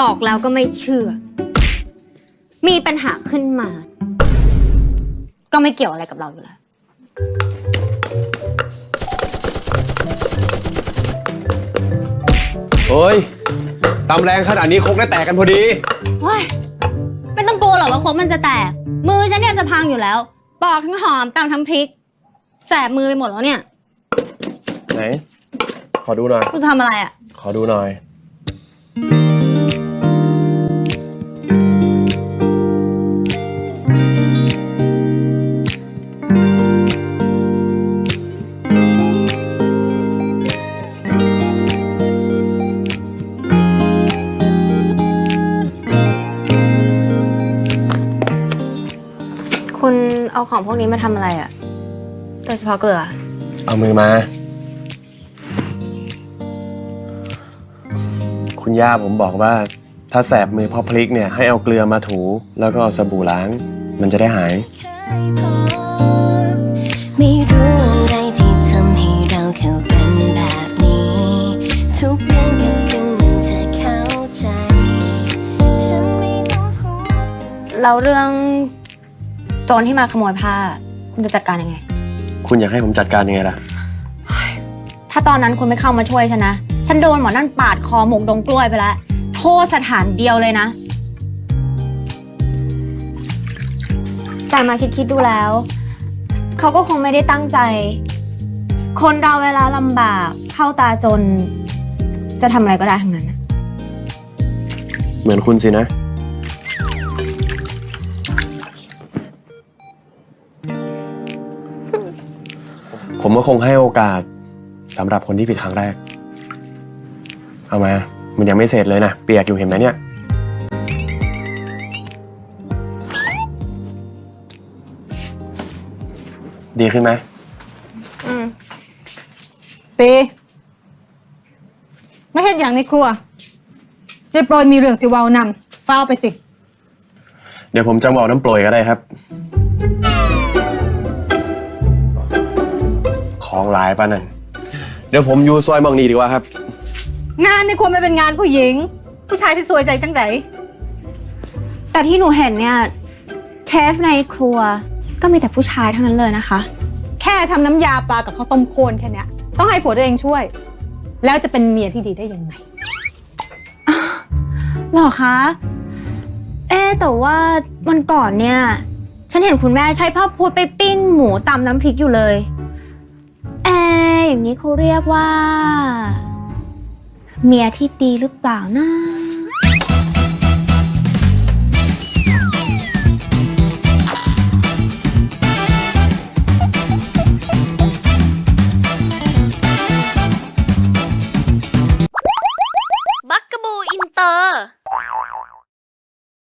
บอกแล้วก็ไม่เชื่อ มีปัญหาขึ้นมา ก็ไม่เกี่ยวอะไรกับเราอยู่แล้ว เฮ้ยตำแรงขนาดนี้คงได้แตกกันพอดีเฮ้ยไม่ต้องกลัวหรอกว่าครกมันจะแตก มือฉันเนี่ยจะพังอยู่แล้ว ปอกทั้งหอมตามทั้งพริกแสบมือไปหมดแล้วเนี่ยไหน ขอดูหน่อย คุณทำอะไรอะ ขอดูหน่อย คุณเอาของพวกนี้มาทำอะไรอะโดยเฉพาะเกลือ เอามือมา คุณย่าผมบอกว่า ถ้าแสบมือเพราะพลิกเนี่ย ให้เอาเกลือมาถู แล้วก็เอาสบู่ล้าง มันจะได้หาย ไม่รู้อะไรที่ทำให้เราเข้ากันแบบนี้ ทุกเรื่องเก็บถึงมันจะเข้าใจ ฉันไม่ต้องพูด แล้วเรื่อง โจรที่มาขโมยผ้า คุณจะจัดการยังไง คุณอยากให้ผมจัดการยังไงล่ะ ถ้าตอนนั้นคุณไม่เข้ามาช่วยฉันนะ ฉันโดนหมอนั่นปาดคอหมกดงกล้วยไปแล้ว โทษสถานเดียวเลยนะ แต่มาคิดคิดๆดูแล้ว เขาก็คงไม่ได้ตั้งใจ คนเราเวลาลำบากเข้าตาจน จะทำอะไรก็ได้ทั้งนั้นนะเหมือนคุณสินะ ผมก็คงให้โอกาสสำหรับคนที่ผิดครั้งแรก เอามา มันยังไม่เสร็จเลยนะ เปียกอยู่เห็นไหมเนี่ย ดีขึ้นไหม อืมปีไม่เห็นอย่างในครัวเรียบร้อยมีเรื่องสิเวาวนำฟ้าวไปสิ เดี๋ยวผมจะบอกน้ำโปรยก็ได้ครับ ของหลายปะนั่นเดี๋ยวผมอยู่ซอยมองนีดีกว่าครับ งานในครัวมันเป็นงานผู้หญิง ผู้ชายที่สวยใจจังไดแต่ที่หนูเห็นเนี่ยเชฟในครัวก็มีแต่ผู้ชายทั้งนั้นเลยนะคะ แค่ทำน้ำยาปลากับข้าวต้มโคนแค่เนี้ยต้องให้ผัวตัวเองช่วย แล้วจะเป็นเมียที่ดีได้ยังไง หรอคะ เอ๊ะแต่ว่าวันก่อนเนี่ย ฉันเห็นคุณแม่ใช้ผ้าพูดไปปิ้งหมูตำน้ำพริกอยู่เลยเอย่างนี้เขาเรียกว่า เมียที่ดีหรือเปล่านะ